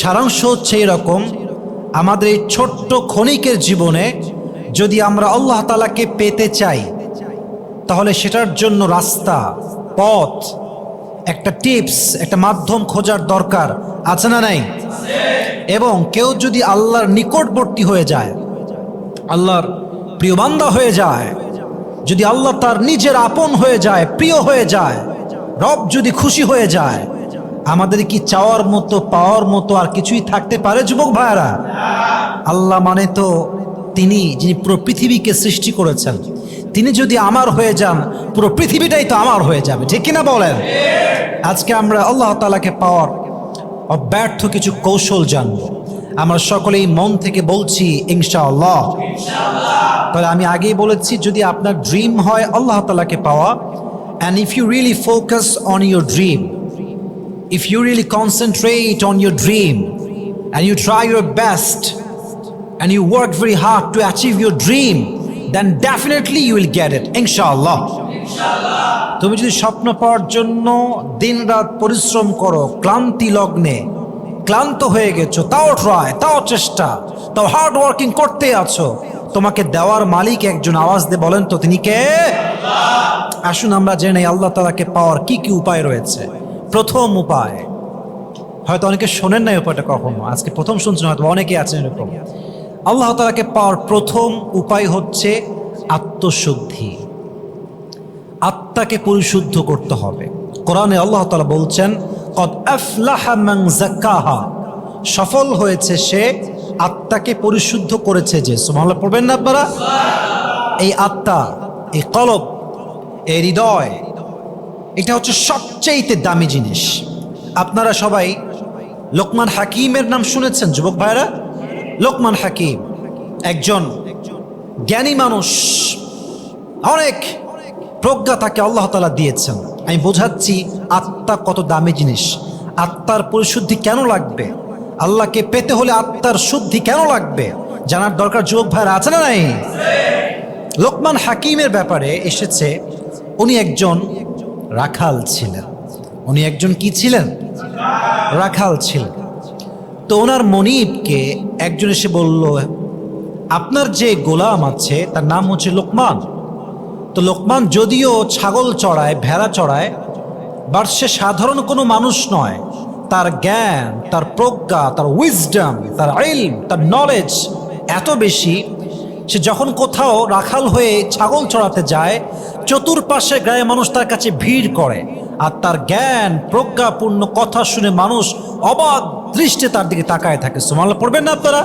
সারাংশ হচ্ছে এরকম, আমাদের এই ছোট্ট ক্ষণিকের জীবনে যদি আমরা আল্লাহ তালাকে পেতে চাই, তাহলে সেটার জন্য রাস্তা, পথ, একটা টিপস, একটা মাধ্যম খোঁজার দরকার, আছে না নাই? এবং কেউ যদি আল্লাহর নিকটবর্তী হয়ে যায়, আল্লাহর প্রিয় বান্দা হয়ে যায়, যদি আল্লাহ তার নিজের আপন হয়ে যায়, প্রিয় হয়ে যায়, রব যদি খুশি হয়ে যায় আমাদের কি চাওয়ার মতো, পাওয়ার মতো আর কিছুই থাকতে পারে, যুবক ভাইয়ারা? আল্লাহ মানে তো তিনি, যিনি পুরো পৃথিবীকে সৃষ্টি করেছেন, তিনি যদি আমার হয়ে যান, পুরো পৃথিবীটাই তো আমার হয়ে যাবে, ঠিক কিনা বলেন? আজকে আমরা আল্লাহ তালাকে পাওয়ার অব্যর্থ কিছু কৌশল জানব। আমরা সকলেই মন থেকে বলছি, ইনশাআল্লাহ। তাহলে আমি আগেই বলেছি, যদি আপনার ড্রিম হয়, আল্লাহ তালাকে পাওয়া। And if you really focus on your dream if you really concentrate on your dream and you try your best and you work very hard to achieve your dream, then definitely you will get it, inshallah. তুমি যদি স্বপ্ন পাওয়ার জন্য দিনরাত পরিশ্রম করো ক্লান্তি লগ্নে ক্লান্ত হয়ে গেছো তাও ট্রাই তাও চেষ্টা তাও হার্ড ওয়ার্কিং করতে আছো তোমাকে দেওয়ার মালিক একজন আওয়াজ দিয়ে বলেন তো তিনি কে আসুন আমরা জেনে আল্লাহ তালাকে পাওয়ার কি কি উপায় রয়েছে প্রথম উপায়। হয়তো অনেকে শোনেন না উপায়টা কখনো, আজকে প্রথম শুনছেন হয়তো অনেকে আছেন এরকম। আল্লাহ তালাকে পাওয়ার প্রথম উপায় হচ্ছে আত্মশুদ্ধি। আত্মাকে পরিশুদ্ধ করতে হবে। কোরআনে আল্লাহ তালা বলছেন মান সফল হয়েছে সে, আত্মাকে পরিশুদ্ধ করেছে যে। সুবহানাল্লাহ পড়বেন না আপনারা? এই আত্মা, এই কলব, এই হৃদয় এটা হচ্ছে সবচেয়েতে দামি জিনিস। আপনারা সবাই লোকমান হাকিমের নাম শুনেছেন, যুবক ভাইরা লোকমান হাকিম, একজন জ্ঞানী মানুষ, অনেক প্রজ্ঞা তাকে আল্লাহ তালা দিয়েছেন। আমি বোঝাচ্ছি আত্মা কত দামি জিনিস। আত্মার পরিশুদ্ধি কেন লাগবে? আল্লাহকে পেতে হলে আত্মার শুদ্ধি কেন লাগবে? জানার দরকার যুবক ভাইরা আছে না নাই? লোকমান হাকিমের ব্যাপারে এসেছে, উনি একজন রাখাল ছিলেন। উনি একজন কি ছিলেন? রাখাল ছিলেন তো ওনার মনিবকে একজন এসে বলল, আপনার যে গোলাম আছে, তার নাম হচ্ছে লোকমান। তো লোকমান যদিও ছাগল চড়ায়, ভেড়া চড়ায়, বাট সে সাধারণ কোনো মানুষ নয়। তার জ্ঞান, তার প্রজ্ঞা, তার উইজডম তার আইল তার নলেজ এত বেশি সে যখন কোথাও রাখাল হয়ে ছাগল চড়াতে যায়, চতুর্পাশে গায়ে মানুষ তার কাছে ভিড় করে আর তার জ্ঞান, প্রজ্ঞাপূর্ণ কথা শুনে মানুষ অবাক দৃষ্টে তার দিকে তাকায় থাকে। সোমাল পড়বেন না আপনারা?